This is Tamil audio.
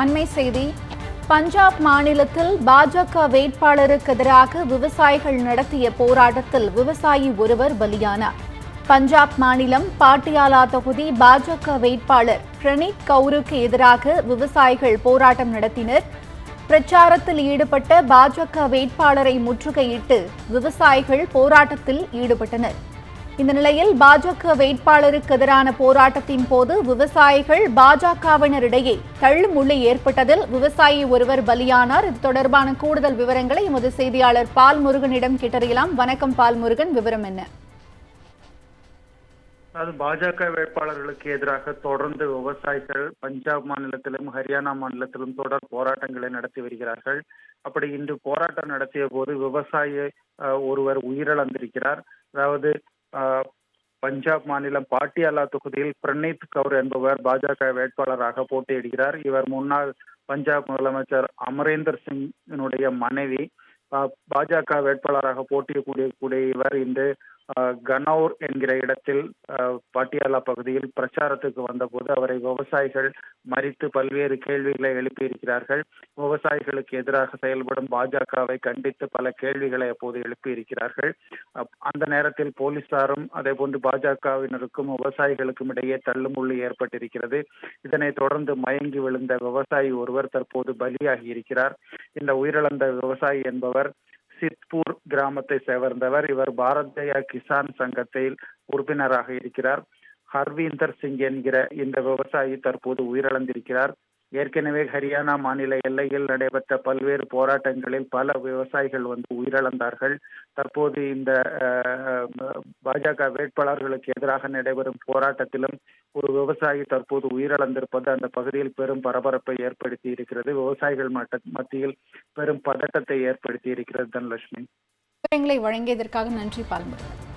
அண்மை செய்தி. பஞ்சாப் மாநிலத்தில் பாஜக வேட்பாளருக்கு எதிராக விவசாயிகள் நடத்திய போராட்டத்தில் விவசாயி ஒருவர் பலியானார் பஞ்சாப் மாநிலம் பாட்டியாலா தொகுதி பாஜக வேட்பாளர் பிரணீத் கவுருக்கு எதிராக விவசாயிகள் போராட்டம் நடத்தினர். பிரச்சாரத்தில் ஈடுபட்ட பாஜக வேட்பாளரை முற்றுகையிட்டு விவசாயிகள் போராட்டத்தில் ஈடுபட்டனர். இந்த நிலையில் பாஜக வேட்பாளருக்கு எதிரான போராட்டத்தின் போது விவசாயிகள் பாஜகவினரிடையே தள்ளுமுள்ளு ஏற்பட்டதில் விவசாயி ஒருவர் பலியானார். இது தொடர்பான கூடுதல் விவரங்களை எமது செய்தியாளர் பால் முருகனிடம் கேட்டறியலாம். வணக்கம் பால் முருகன் விவரம் என்ன? அதாவது பாஜக வேட்பாளர்களுக்கு எதிராக தொடர்ந்து விவசாயிகள் பஞ்சாப் மாநிலத்திலும் ஹரியானா மாநிலத்திலும் தொடர் போராட்டங்களை நடத்தி வருகிறார்கள். அப்படி இன்று போராட்டம் நடத்திய போது விவசாயி ஒருவர் உயிரிழந்திருக்கிறார். அதாவது பஞ்சாப் மாநிலம் பாட்டியாலா தொகுதியில் பிரணீத் கவுர் என்பவர் பாஜக வேட்பாளராக போட்டியிடுகிறார். இவர் முன்னாள் பஞ்சாப் முதலமைச்சர் அமரேந்தர் சிங்கினுடைய மனைவி. பாஜக வேட்பாளராக போட்டியிடக்கூடிய கூடிய இவர் இன்று கனௌர் என்கிற இடத்தில் அஹ், பாட்டியாலா பகுதியில் பிரச்சாரத்துக்கு வந்தபோது அவரை விவசாயிகள் மறித்து பல்வேறு கேள்விகளை எழுப்பியிருக்கிறார்கள். விவசாயிகளுக்கு எதிராக செயல்படும் பாஜகவை கண்டித்து பல கேள்விகளை அப்போது எழுப்பியிருக்கிறார்கள். அப்- அந்த நேரத்தில் போலீசாரும் அதே போன்று பாஜகவினருக்கும் விவசாயிகளுக்கும் இடையே தள்ளுமுள்ளு ஏற்பட்டிருக்கிறது. இதனைத் தொடர்ந்து மயங்கி விழுந்த விவசாயி ஒருவர் தற்போது பலியாகி இருக்கிறார் இந்த உயிரிழந்த விவசாயி என்பவர் சித்பூர் கிராமத்தை சேர்ந்தவர். இவர் பாரதிய கிசான் சங்கத்தில் உறுப்பினராக இருக்கிறார். ஹர்வீந்தர் சிங் என்கிற இந்த விவசாயி தற்போது உயிரிழந்திருக்கிறார். ஏற்கனவே ஹரியானா மாநில எல்லையில் நடைபெற்ற பல்வேறு போராட்டங்களில் பல விவசாயிகள் வந்து உயிரிழந்தார்கள். தற்போது இந்த பாஜக வேட்பாளர்களுக்கு எதிராக நடைபெறும் போராட்டத்திலும் ஒரு விவசாயி தற்போது உயிரிழந்திருப்பது அந்த பகுதியில் பெரும் பரபரப்பை ஏற்படுத்தி இருக்கிறது. விவசாயிகள் மத்தியில் பெரும் பதட்டத்தை ஏற்படுத்தி இருக்கிறது தனலட்சுமி. வழங்கியதற்காக நன்றி பால்முருகன்.